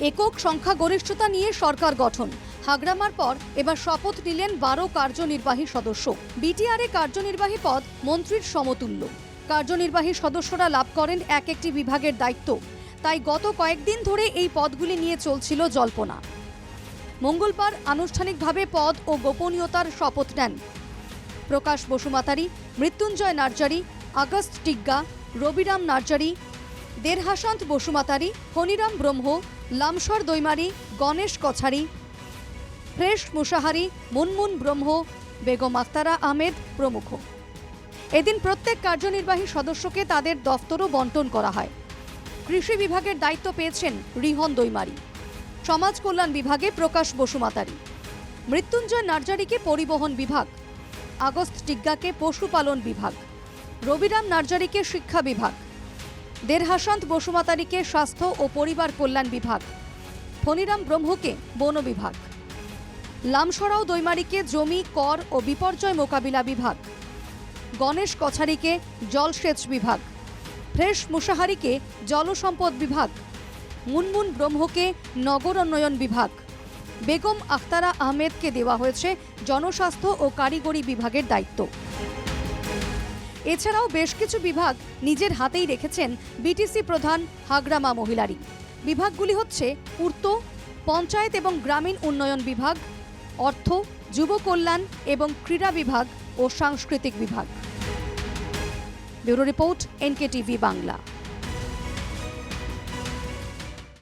একক সংখ্যাগরিষ্ঠতা নিয়ে সরকার গঠন। হাগরামার পর এবার শপথ নিলেন বারো কার্যনির্বাহী সদস্য। বিটিআরে কার্যনির্বাহী পদ মন্ত্রীর সমতুল্য। কার্যনির্বাহী সদস্যরা লাভ করেন এক একটি বিভাগের দায়িত্ব। তাই গত কয়েকদিন ধরে এই পদগুলি নিয়ে চলছিল জল্পনা। মঙ্গলবার আনুষ্ঠানিকভাবে পদ ও গোপনীয়তার শপথ নেন। প্রকাশ বসুমাতারি মৃত্যুঞ্জয় নার্জারি, আগস্ট টিগ্গা, রবিরাম নার্জারি দেরহাসান্ত বসুমাতারি হনিরাম ব্রহ্ম লামসর দৈমারি, গণেশ কছারি, ফ্রেশ মুসাহারি মুনমুন ব্রহ্ম, বেগম আক্তারা আহমেদ প্রমুখ। এদিন প্রত্যেক কার্যনির্বাহী সদস্যকে তাদের দফতরও বন্টন করা হয়। কৃষি বিভাগের দায়িত্ব পেয়েছেন রিহন দৈমারি। সমাজ কল্যাণ বিভাগে প্রকাশ বসুমাতারি মৃত্যুঞ্জয় নার্জারিকে পরিবহন বিভাগ। আগস্ট টিগ্গাকে পশুপালন বিভাগ। রবিরাম নার্জারিকে শিক্ষা বিভাগ। দেরহাসান্ত বসুমাতারিকে স্বাস্থ্য ও পরিবার কল্যাণ বিভাগ। ফণিরাম ব্রহ্মকে বন বিভাগ। লামসরাও দৈমারিকে জমি, কর ও বিপর্যয় মোকাবিলা বিভাগ। গণেশ কছারিকে জলসেচ বিভাগ। ফ্রেশ মুসাহারিকে জলসম্পদ বিভাগ। মুনমুন ব্রহ্মকে নগর উন্নয়ন বিভাগ। বেগম আখতারা আহমেদকে দেওয়া হয়েছে জনস্বাস্থ্য ও কারিগরি বিভাগের দায়িত্ব। এছাড়াও বেশ কিছু বিভাগ নিজের হাতেই রেখেছেন বিটিসি প্রধান হাগ্রামা মহিলারি বিভাগগুলি হচ্ছে পূর্ত, পঞ্চায়েত এবং গ্রামীণ উন্নয়ন বিভাগ, অর্থ, যুব কল্যাণ এবং ক্রীড়া বিভাগ ও সাংস্কৃতিক বিভাগ। Bureau report NKTV Bangla.